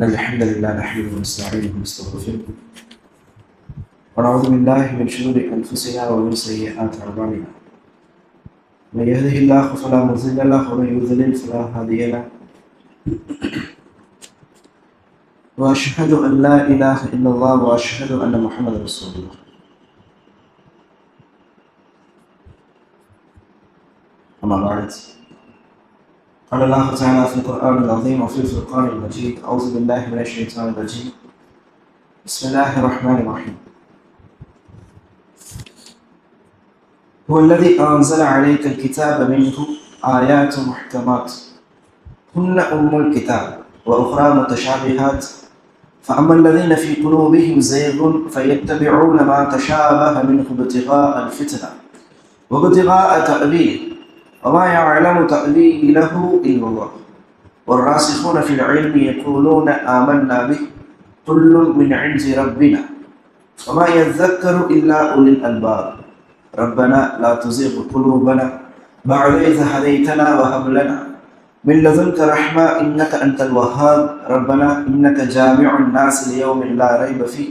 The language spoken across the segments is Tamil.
الحمد لله نحمده ونستعينه ونستغفره. ونعوذ بالله من شرور أنفسنا ومن سيئات أعمالنا. من يهده الله فلا مضل له ومن يضلل فلا هادي له. وأشهد أن لا إله إلا الله وأشهد أن محمدا رسول الله. أما بعد قال الله تعالى في القرآن العظيم وفي الفرقان المجيد. أعوذ بالله من الشيطان الرجيم. بسم الله الرحمن الرحيم. هو الذي أنزل عليك الكتاب منه آيات محكمات. هن أم الكتاب وأخرى متشابهات. فأما الذين في قلوبهم زيغ فيتبعون ما تشابه منه ابتغاء الفتنة وابتغاء تأويله. وما يعلم تأويله إلا الله. والراسخون في العلم يقولون آمنا به كل من عند ربنا. وما يذكر إلا أولي الألباب. ربنا لا تزغ قلوبنا بعد إذ هديتنا وهب لنا من لدنك رحمة إنك أنت الوهاب. ربنا إنك جامع الناس ليوم لا ريب فيه.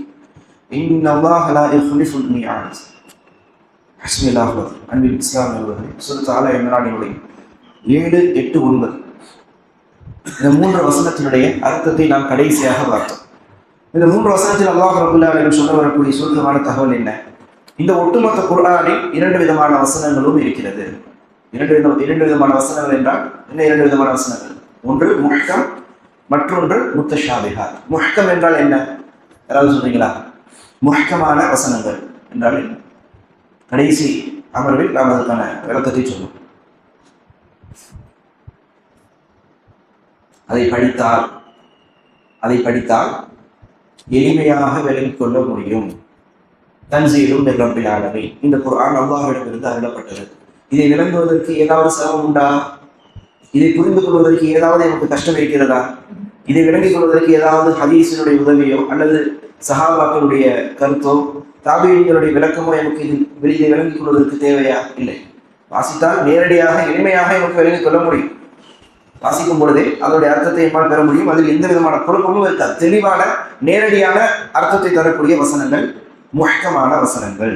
إن الله لا يخلف الميعاد. ஹஸ்மில்லாஹ் அன்பில் இஸ்லாம் அவர்கள் சுல்தால இம்ரானினுடைய ஏழு எட்டு ஒன்பது. இந்த மூன்று வசனத்தினுடைய அர்த்தத்தை நாம் கடைசியாக பார்த்தோம். இந்த மூன்று வசனத்தில் அல்லாஹ் ரபுல்லாவிடம் சொல்ல வரக்கூடிய சுருக்கமான தகவல் என்ன? இந்த ஒட்டுமொத்த குரானில் இரண்டு விதமான வசனங்களும் இருக்கிறது. இரண்டு விதம் இரண்டு விதமான வசனங்கள் என்றால் என்ன இரண்டு விதமான வசனங்கள்? ஒன்று முஹ்கம் மற்றொன்று முத்தஷாபிகார் முஹ்கம் என்றால் என்ன? யாராவது சொல்றீங்களா? முஹ்கமான வசனங்கள் என்றால் என்ன? கடைசி அமர்வில் நாம் அதற்கான விளக்கத்தை சொல்லுவோம் அதை படித்தால் அதை படித்தால் எளிமையாக விலகிக் கொள்ள முடியும். தன்சீலும் நிரம்பில் இந்த குரான் அல்லாஹிடமிருந்து அருளப்பட்டது. இதை விளங்குவதற்கு ஏதாவது சிரமம் உண்டா? இதை புரிந்து கொள்வதற்கு ஏதாவது எனக்கு கஷ்டம் இருக்கிறதா? இதை விளங்கிக் கொள்வதற்கு ஏதாவது ஹதீஸினுடைய உதவியோ அல்லது சஹாபாக்களுடைய கருத்தோ தாபியங்களுடைய விளக்கமோ எனக்கு இது வெளியே விளங்கிக் கொள்வதற்கு தேவையா? இல்லை. வாசித்தால் நேரடியாக எளிமையாக எனக்கு விளங்கிக் கொள்ள முடியும். வாசிக்கும் பொழுதே அதனுடைய அர்த்தத்தை என்னால் பெற முடியும். அதில் எந்த விதமான குழப்பமும் இருக்காது. தெளிவான நேரடியான அர்த்தத்தை தரக்கூடிய வசனங்கள் முழக்கமான வசனங்கள்.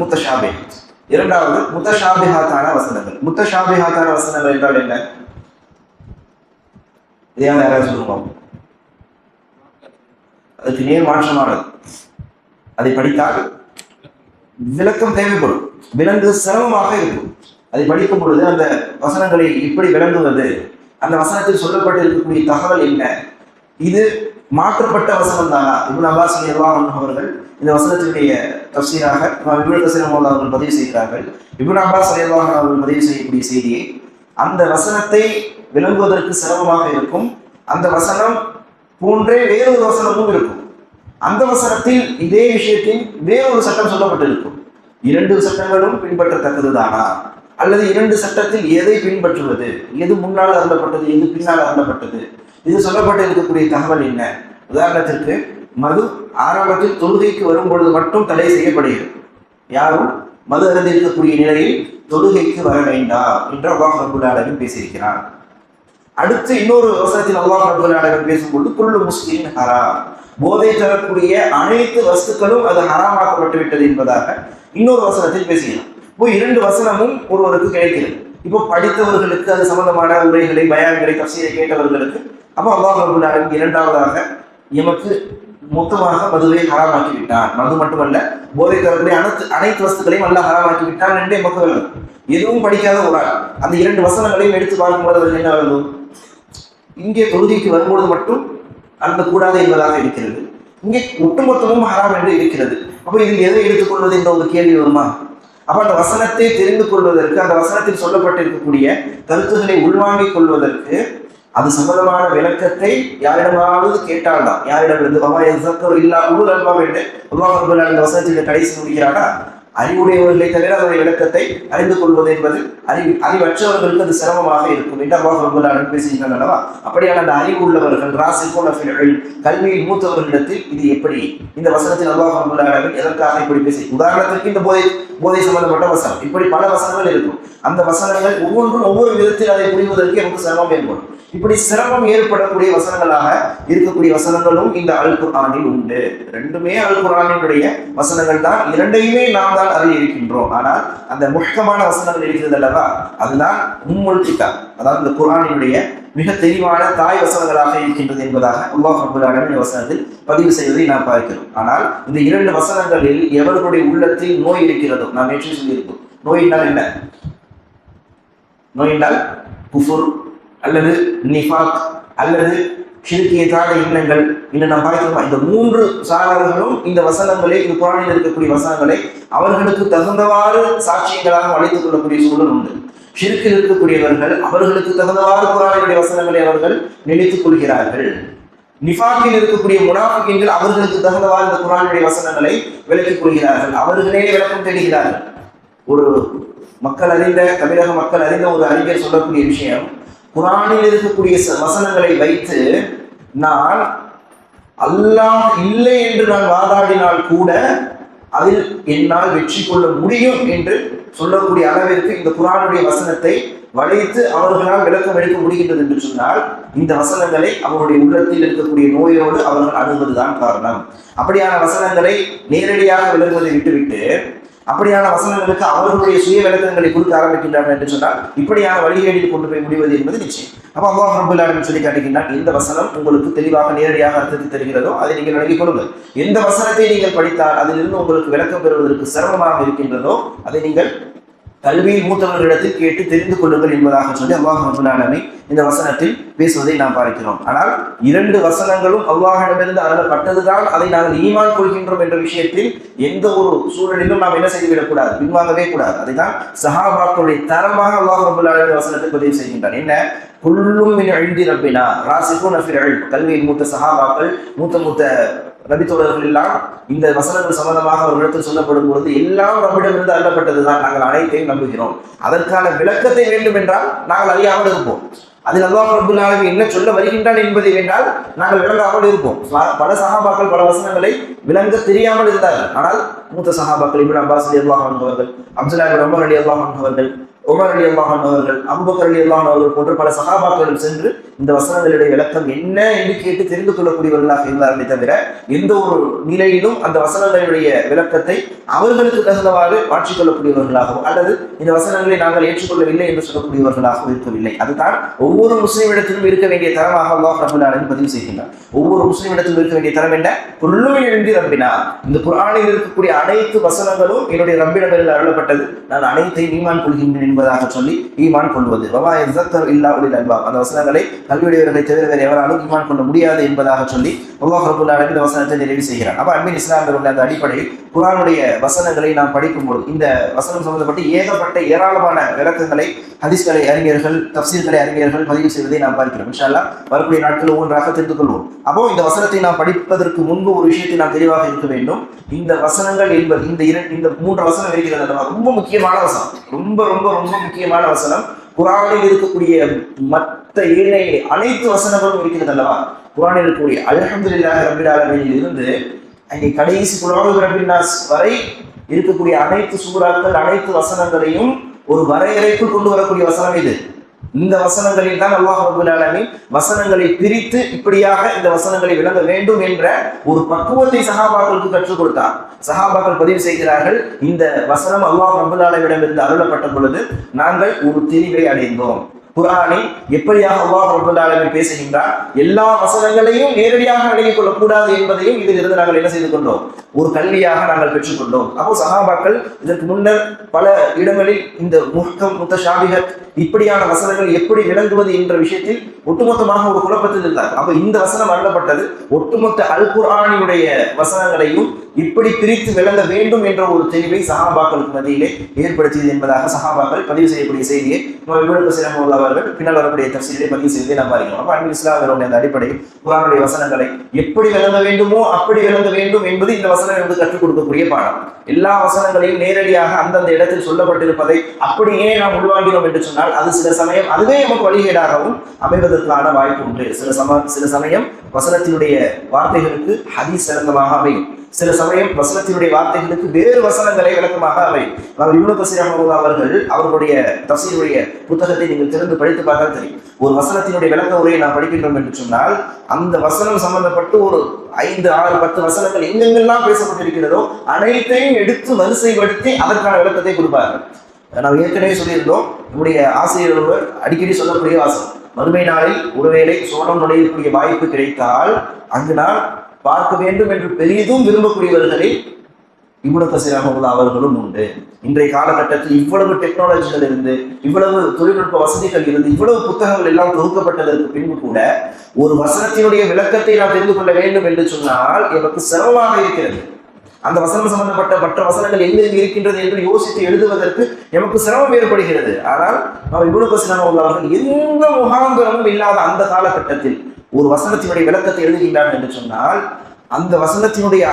முத்தஷாபிஹாத். இரண்டாவது முத்தஷாபிஹாத்தான வசனங்கள். முத்தஷாபிஹாத்தான வசனங்கள் என்றால் என்ன? இதையான யாராவது சொல்லுவோம் அதுக்கு நேர் மாற்றமானது அதை படித்தால் விளக்கம் தேவைப்படும். விலங்கு சிரமமாக இருக்கும். அதை படிக்கும் பொழுது அந்த வசனங்களை இப்படி விளங்குவது அந்த வசனத்தில் சொல்லப்பட்டு இருக்கக்கூடிய தகவல் என்ன? இது மாற்றப்பட்ட வசனம் தானா இபுன் அப்பாஸ் நிர்வாகம் அவர்கள் இந்த வசனத்தினுடைய தப்சீராக இவ்வளவு தசீரம் அவர்கள் பதிவு செய்கிறார்கள். இபுன் அப்பாஸ் நிர்வாகம் அவர்கள் பதிவு செய்யக்கூடிய செய்தியை அந்த வசனத்தை விளங்குவதற்கு சிரமமாக இருக்கும். அந்த வசனம் போன்றே வேறொரு வசனமும் இருக்கும். அந்த வசனத்தில் இதே விஷயத்தில் வேறொரு சட்டம் சொல்லப்பட்டிருக்கும். இரண்டு சட்டங்களும் பின்பற்றத்தக்கது தானா அல்லது இரண்டு சட்டத்தில் எதை பின்பற்றுவது? எது முன்னால் அருளப்பட்டது எது பின்னால் அருளப்பட்டது இது சொல்லப்பட்டு இருக்கக்கூடிய தகவல் என்ன? உதாரணத்திற்கு மது ஆரம்பத்தில் தொழுகைக்கு வரும் பொழுது மட்டும் தடை செய்யப்படுகிறது. யாரும் மது அருந்திருக்கக்கூடிய நிலையில் தொழுகைக்கு வர வேண்டாம் என்று அல்லாஹ் ரபுல் ஆலமின் பேசியிருக்கிறார். அடுத்து இன்னொரு வசனத்தில் அல்லாஹ் ரபுல் ஆலமின் பேசும்பொழுது குள்ளு முஸ்லீம் ஹராம். போதை தரக்கூடிய அனைத்து வஸ்துக்களும் அது ஹராமாக்கப்பட்டு விட்டது என்பதாக இன்னொரு வசனத்தில் பேசுகிறார். இப்போ இரண்டு வசனமும் ஒருவருக்கு கிடைக்கிறது. இப்போ படித்தவர்களுக்கு அது சம்பந்தமான உரைகளை பயான்களை தப்சீரை கேட்டவர்களுக்கு அப்போ அல்லாஹ் ரபுல் ஆலமின் இரண்டாவதாக எமக்கு மொத்தமாக மதுவை ஹராமாக்கி விட்டான் மது மட்டுமல்ல போதை தரக்கூடிய அனைத்து அனைத்து வஸ்துக்களையும் அல்ல ஹராமாக்கி விட்டான் என்றே மக்கள் எதுவும் படிக்காத ஒரு ஆள். அந்த இரண்டு வசனங்களையும் எடுத்து பார்க்கும்போது அவர்கள் என்ன ஆகும் இங்கே தொழுகைக்கு வரும்போது மட்டும் அந்த கூடாது என்பதாக இருக்கிறது. இங்கே ஒட்டுமொத்தமும் ஹராம் என்று இருக்கிறது. அப்போ இதில் எதை எடுத்துக்கொள்வது என்ற ஒரு கேள்வி வருமா? அப்ப அந்த வசனத்தை தெரிந்து கொள்வதற்கு அந்த வசனத்தில் சொல்லப்பட்டிருக்கக்கூடிய கருத்துக்களை உள்வாங்கிக் கொள்வதற்கு அது சம்பந்தமான விளக்கத்தை யாரிடமாவது கேட்டால்தான். யாரிடமிருந்து பாபா எசக்கர் இல்லா உள் அல்வா என்று அந்த வசனத்தில் கடைசி முடிக்கிறானா? அறிவுடையவர்களை தவிர அதனுடைய விளக்கத்தை அறிந்து கொள்வது என்பது அறிவு அறிவற்றவர்களுக்கு அது சிரமமாக இருக்கும் என்று அல்லாஹ் ரபுல்லாலும் பேசுகிறான் அல்லவா? அப்படியான அந்த அறிவு உள்ளவர்கள் ராசிகோனர்கள் கல்வியில் மூத்தவர்களிடத்தில் இது எப்படி? இந்த வசனத்தில் அல்லாஹ் ரபுல்லாலும் எதற்காக இப்படி பேசி உதாரணத்திற்கு இந்த போதை போதை சம்பந்தப்பட்ட வசனம். இப்படி பல வசனங்கள் இருக்கும். அந்த வசனங்கள் ஒவ்வொன்றும் ஒவ்வொரு விதத்தில் அதை புரிவதற்கு எனக்கு சிரமம் ஏற்படும் இப்படி சிரமம் ஏற்படக்கூடிய வசனங்களாக இருக்கக்கூடிய வசனங்களும் இந்த அல் குரானில் உண்டு. ரெண்டுமே அல் குரானினுடைய வசனங்கள் தான். இரண்டையுமே நாம் தான் அறிய இருக்கின்றோம். ஆனால் அந்த முஷ்கமான வசனங்கள் இருக்கிறது அல்லவா? அதுதான் உம்முல் கிதாப். அதாவது இந்த குரானினுடைய மிக தெளிவான தாய் வசனங்களாக இருக்கின்றது என்பதாக அல்லாஹ் அபுல் ஆலமீன் வசனத்தில் பதிவு செய்வதை நாம் பார்க்கிறோம். ஆனால் இந்த இரண்டு வசனங்களில் எவர்களுடைய உள்ளத்தில் நோய் இருக்கிறதோ நாம் ஏற்றி சொல்லியிருக்கோம் நோய் என்றால் என்ன? நோய் என்றால் குஃபுர் அல்லது நிஃபாக் அல்லது ஷிருக்கியத்தான எண்ணங்கள். இன்னும் நாம் பார்க்கிறோம் இந்த மூன்று சாரார்களும் இந்த வசனங்களை இந்த குரானில் இருக்கக்கூடிய வசனங்களை அவர்களுக்கு தகுந்தவாறு சாட்சியங்களாக அழைத்துக் கொள்ளக்கூடிய சூழல் உண்டு. ஷிருக்கில் இருக்கக்கூடியவர்கள் அவர்களுக்கு தகுந்தவாறு குரானினுடைய வசனங்களை அவர்கள் நினைத்துக் கொள்கிறார்கள். நிஃபாக்கில் இருக்கக்கூடிய முனாஃபிக்கின்கள் அவர்களுக்கு தகுந்தவாறு இந்த குரானுடைய வசனங்களை விளக்கிக் கொள்கிறார்கள். அவர்களே விளக்கம் தேடுகிறார்கள். ஒரு மக்கள் அறிந்த தமிழக மக்கள் அறிந்த ஒரு அறிஞர் சொல்லக்கூடிய விஷயம் குரானில் இருக்கக்கூடிய ச- வசனங்களை வைத்து நான் அல்லாஹ் இல்லை என்று நான் வாதாடினால் கூட அதில் என்னால் வெற்றி கொள்ள முடியும் என்று சொல்லக்கூடிய அளவிற்கு இந்த குரானுடைய வசனத்தை வளைத்து அவர்களால் விளக்கம் எடுக்க முடிகின்றது என்று சொன்னால் இந்த வசனங்களை அவருடைய உள்ளத்தில் இருக்கக்கூடிய நோயோடு அவர்கள் அணுகுவதுதான் காரணம். அப்படியான வசனங்களை நேரடியாக விளங்குவதை விட்டுவிட்டு அப்படியான வசனங்களுக்கு அவர்களுடைய சுய விளக்கங்களை கொடுக்க ஆரம்பிக்கின்றார்கள் என்று சொன்னால் இப்படியான வழிகேடில் கொண்டு போய் முடிவது என்பது நிச்சயம். அப்போ அல்லாஹ் ரபுல் ஆலமீன் சொல்லி காட்டுகின்றான் எந்த வசனம் உங்களுக்கு தெளிவாக நேரடியாக அர்த்தத்தை தருகிறதோ அதை நீங்கள் விளங்கிக் கொள்ளுங்கள். எந்த வசனத்தை நீங்கள் படித்தால் அதிலிருந்து உங்களுக்கு விளக்கம் பெறுவதற்கு சிரமமாக இருக்கின்றதோ அதை நீங்கள் கல்வியில் மூத்தவர்களிடத்தில் கேட்டு தெரிந்து கொள்ளுங்கள் என்பதாக சொல்லி அல்லாஹ் ரபுல் இந்த வசனத்தில் பேசுவதை நாம் பார்க்கிறோம். ஆனால் இரண்டு வசனங்களும் அல்லாஹிடமிருந்து அருளப்பட்டதுதான் அதை நாங்கள் ஈமான் கொள்கின்றோம் என்ற விஷயத்தில் எந்த ஒரு சூழலிலும் நாம் என்ன செய்துவிடக்கூடாது பின்வாங்கவே கூடாது. அதைதான் சஹாபாக்களுடைய தரமாக அல்லாஹ் ரபுல் வசனத்தை பதிவு செய்கின்றான் என்ன? குள்ளும் மின் எழுதி ரப்பினா ராசிக்கும் நஃபிர் கல்வியில் மூத்த சஹாபாக்கள் மூத்த மூத்த நபித்தோழர்கள் எல்லாம் இந்த வசனங்கள் சம்பந்தமாக ஒரு இடத்தில் சொல்லப்படும் பொழுது எல்லாம் நம்மிடமிருந்து அல்லப்பட்டதுதான் நாங்கள் அனைத்தையும் நம்புகிறோம். அதற்கான விளக்கத்தை வேண்டும் என்றால் நாங்கள் அறியாமல் இருப்போம். அதில் அல்லாஹ் ரபுல் ஆலமி என்ன சொல்ல வருகின்றான் என்பதை வேண்டால் நாங்கள் விளங்காமல் இருப்போம். பல சகாபாக்கள் பல வசனங்களை விளங்க தெரியாமல் இருந்தார்கள். ஆனால் மூத்த சகாபாக்கள் இப்னு அப்பாஸ் அலி அல்லாஹ் அவர்கள் அப்துல்லா இப்னு அலி அல்லாஹ் அவர்கள் உமர் அலி அல்லாஹ் அவர்கள் அலி அவர்கள் போன்ற பல சகாபாக்களும் சென்று இந்த வசனங்களுடைய விளக்கம் என்ன என்று கேட்டு தெரிந்து கொள்ளக்கூடியவர்களாக இருந்தார்களே தவிர எந்த ஒரு நிலையிலும் அந்த வசனங்களுடைய விளக்கத்தை அவர்களுக்கு தகுந்தவாறு மாற்றிக் கொள்ளக்கூடியவர்களாகவும் அல்லது இந்த வசனங்களை நாங்கள் ஏற்றுக்கொள்ளவில்லை என்று சொல்லக்கூடியவர்களாகவும் இருக்கவில்லை. அதுதான் ஒவ்வொரு முஸ்லீமிடத்திலும் இருக்க வேண்டிய தரமாக அல்லாஹ் ரபுல்லாலும் பதிவு செய்கின்றார் ஒவ்வொரு முஸ்லீமிடத்திலும் இருக்க வேண்டிய தரம் என்ன? குல்லுமின் எழுந்தி ரப்பினா. இந்த குர்ஆனில் இருக்கக்கூடிய அனைத்து வசனங்களும் என்னுடைய ரப்பிடமிருந்து அருளப்பட்டது. நான் அனைத்தையும் நீமான் கொள்கின்றேன் என்பதாக சொல்லி ஈமான் கொள்வது வவா யஸக்கர் இல்லா உலில் அல்பாப் அந்த வசனங்களை கல்வியுடையவர்களை தவிர வேறு எவராலும் ஈமான் கொள்ள முடியாது என்பதாக சொல்லி அல்லாஹ் ரபுல்லா ஆலமீன் வசனத்தை நிறைவு செய்கிறார். அப்போ அன்பின் இஸ்லாமியருடைய அந்த அடிப்படையில் குரானுடைய வசனங்களை நாம் படிக்கும்போது இந்த வசனம் சம்பந்தப்பட்டு ஏகப்பட்ட ஏராளமான விளக்கங்களை ஹதீஸ்களை அறிஞர்கள் தப்சீர்களை அறிஞர்கள் பதிவு செய்வதை நாம் பார்க்கிறோம். இன்ஷால்லா வரக்கூடிய நாட்கள் ஒவ்வொன்றாக தெரிந்து கொள்வோம். அப்போ இந்த வசனத்தை நாம் படிப்பதற்கு முன்பு ஒரு விஷயத்தை நாம் தெளிவாக இருக்க வேண்டும். இந்த வசனங்கள் என்பது இந்த இரண்டு இந்த மூன்று வசனம் இருக்கிறது ரொம்ப முக்கியமான வசனம். ரொம்ப ரொம்ப ரொம்ப முக்கியமான வசனம். குரானில் இருக்கக்கூடிய மற்ற ஏனைய அனைத்து வசனங்களும் இருக்கிறது அல்லவா? குரானில் இருக்கக்கூடிய அல்ஹம்துலில்லாஹி ரப்பில் ஆலமீனில் இருந்து அங்கே கடைசி குரான் ரபின்னாஸ் வரை இருக்கக்கூடிய அனைத்து சூறாக்கள் அனைத்து வசனங்களையும் ஒரு வரையறைக்குள் கொண்டு வரக்கூடிய வசனம் இது. இந்த வசனங்களில் தான் அல்லாஹ் ரபுல் ஆலமீன் வசனங்களை பிரித்து இப்படியாக இந்த வசனங்களை விளங்க வேண்டும் என்ற ஒரு பக்குவத்தை சஹாபாக்களுக்கு கற்றுக் கொடுத்தார். சஹாபாக்கள் பதிவு செய்கிறார்கள் இந்த வசனம் அல்லாஹ் ரபுல் ஆலமிடமிருந்து அருளப்பட்ட பொழுது நாங்கள் ஒரு தெளிவை அடைந்தோம். குரானில் எப்படியாக அல்லாஹ் ரபுல் பேசுகின்றார் எல்லா வசனங்களையும் நேரடியாக விளங்கிக் கொள்ளக்கூடாது என்பதையும் இதில் இருந்து நாங்கள் என்ன செய்து கொண்டோம்? ஒரு கல்வியாக நாங்கள் பெற்றுக்கொண்டோம் அப்போ சஹாபாக்கள் இதற்கு முன்னர் பல இடங்களில் இந்த முஹ்கம் முத்தஷாபிகத் இப்படியான வசனங்கள் எப்படி விளங்குவது என்ற விஷயத்தில் ஒட்டுமொத்தமாக ஒரு குழப்பத்தில் இருந்தார் அப்ப இந்த வசனம் அருளப்பட்டது. ஒட்டுமொத்த அல் குரானினுடைய வசனங்களையும் இப்படி பிரித்து விளங்க வேண்டும் என்ற ஒரு தெளிவை சஹாபாக்களுக்கு மத்தியிலே ஏற்படுத்தியது என்பதாக சஹாபாக்கள் பதிவு செய்யக்கூடிய செய்தியை இவருக்கு சிரமம் உள்ளவர்கள் பின்னால் வரக்கூடிய தப்சீலை பதிவு செய்ததை நாம் பாருங்க அப்ப அன்பு இஸ்லாமருடைய அந்த அடிப்படையில் குரானுடைய வசனங்களை எப்படி விளங்க வேண்டுமோ அப்படி விளங்க வேண்டும் என்பது இந்த வசனம் என்பது கற்றுக் கொடுக்கக்கூடிய பாடம். எல்லா வசனங்களையும் நேரடியாக அந்தந்த இடத்தில் சொல்லப்பட்டிருப்பதை அப்படியே நாம் உள்வாங்கினோம் என்று சொன்னால் அது சில சமயம் அதுவே நமக்கு வழிகேடாகவும் அமைவதற்கான வாய்ப்பு உண்டு. சில சம சில சமயம் வசனத்தினுடைய வார்த்தைகளுக்கு ஹதீஸ் சிறந்தமாக அமையும். சில சமயம் வசனத்தினுடைய வார்த்தைகளுக்கு வேறு வசனங்களை விளக்கமாக அவை. அவர் இவ்வளவு கசீரம் அவர்கள் அவர்களுடைய தசையினுடைய புத்தகத்தை நீங்கள் திறந்து படித்து பார்த்தால் தெரியும். ஒரு வசனத்தினுடைய விளக்க உரையை நாம் படிக்கின்றோம் என்று சொன்னால் அந்த வசனம் சம்பந்தப்பட்டு ஒரு ஐந்து ஆறு பத்து வசனங்கள் எங்கெங்கெல்லாம் பேசப்பட்டிருக்கிறதோ அனைத்தையும் எடுத்து வரிசைப்படுத்தி அதற்கான விளக்கத்தை கொடுப்பார்கள். நாம் ஏற்கனவே சொல்லியிருந்தோம் நம்முடைய ஆசிரியர் ஒருவர் அடிக்கடி சொல்லக்கூடிய வாசம் மறுமை நாளில் ஒருவேளை சோழம் நுழையக்கூடிய வாய்ப்பு கிடைத்தால் அங்கு நான் பார்க்க வேண்டும் என்று பெரிதும் விரும்பக்கூடியவர்களில் இவ்வளவு உள்ள அவர்களும் உண்டு. இன்றைய காலகட்டத்தில் இவ்வளவு டெக்னாலஜிகள் இருந்து இவ்வளவு தொழில்நுட்ப வசதிகள் இருந்து இவ்வளவு புத்தகங்கள் எல்லாம் தொகுக்கப்பட்டதற்கு பின்பு கூட ஒரு வசனத்தினுடைய விளக்கத்தை நாம் தெரிந்து கொள்ள வேண்டும் என்று சொன்னால் எனக்கு சிரமமாக இருக்கிறது. அந்த வசனம் சம்பந்தப்பட்ட மற்ற வசனங்கள் எங்க இருக்கின்றது என்று யோசித்து எழுதுவதற்கு எமக்கு சிரமம் ஏற்படுகிறது. ஆனால் நாம் இவ்வளவு கசிராம உள்ளவர்கள் எந்த முகாந்திரமும் இல்லாத அந்த காலகட்டத்தில் ஒரு வசனத்தினுடைய விளக்கத்தை எழுதுகின்றான் என்று சொன்னால் அந்த வசனத்தினுடைய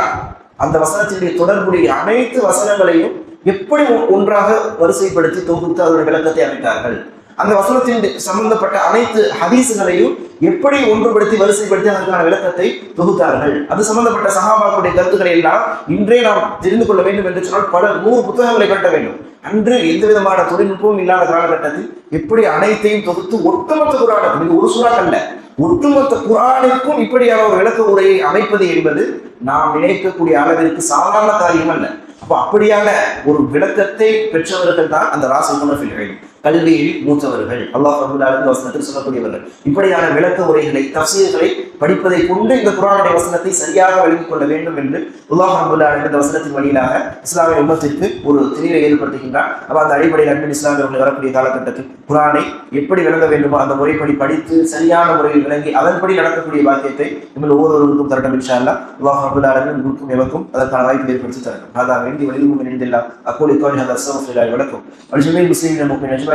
அந்த வசனத்தினுடைய தொடர்புடைய அனைத்து வசனங்களையும் எப்படி ஒன்றாக வரிசைப்படுத்தி தொகுத்து அதனுடைய விளக்கத்தை அமைத்தார்கள். அந்த வசனத்தின் சம்பந்தப்பட்ட அனைத்து ஹதீசுகளையும் எப்படி ஒன்றுபடுத்தி வரிசைப்படுத்தி அதற்கான விளக்கத்தை தொகுத்தார்கள். அது சம்பந்தப்பட்ட சகாபாக்களுடைய கருத்துக்களை எல்லாம் இன்றே நாம் தெரிந்து கொள்ள வேண்டும் என்று சொன்னால் பல நூறு புத்தகங்களை கட்ட வேண்டும். அன்று எந்த விதமான தொழில்நுட்பமும் இல்லாத காலகட்டத்தில் எப்படி அனைத்தையும் தொகுத்து ஒட்டுமொத்த குரான ஒரு சுறாக்கல்ல ஒட்டுமொத்த குரானுக்கும் இப்படியான ஒரு விளக்க உரையை அமைப்பது என்பது நாம் நினைக்கக்கூடிய அளவிற்கு சாதாரண காரியம் அல்ல. அப்போ அப்படியான ஒரு விளக்கத்தை பெற்றவர்கள் தான் அந்த ராசி குணஃபில்கள் கல்வியில் மூத்தவர்கள். அல்லாஹ் அபுல்லாவின் வசனத்தில் சொல்லக்கூடியவர்கள். இப்படியான விளக்க உரைகளை தப்சீர்களை படிப்பதை கொண்டு இந்த குரானுடைய வசனத்தை சரியாக விளங்கிக் கொள்ள வேண்டும் என்று உல்லாஹ் அபுல்லாவின் இந்த வசனத்தின் வழியிலாக இஸ்லாமிய உண்மத்திற்கு ஒரு திணிவை ஏற்படுத்துகின்றார் அப்போ அந்த அடிப்படையில் அன்பின் இஸ்லாமியர்கள் வரக்கூடிய காலகட்டத்தில் குரானை எப்படி விளங்க வேண்டுமோ அந்த முறைப்படி படித்து சரியான முறையில் விளங்கி அதன்படி நடக்கக்கூடிய பாக்கியத்தை நம்ம ஒவ்வொருவருக்கும் தரட்டும் இன்ஷா அல்லா உல்லாஹ் அபுல்லாவின் உங்களுக்கும் எவருக்கும் அதற்கான வாய்ப்பு ஏற்படுத்தி தரட்டும். அதான் வேண்டி வழிமும் இணைந்தில்லாம் அக்கோலி கோலி அந்த அஸ்லாம் வணக்கம் அல்ஜமே முஸ்லீம் நமக்கு நிஜமா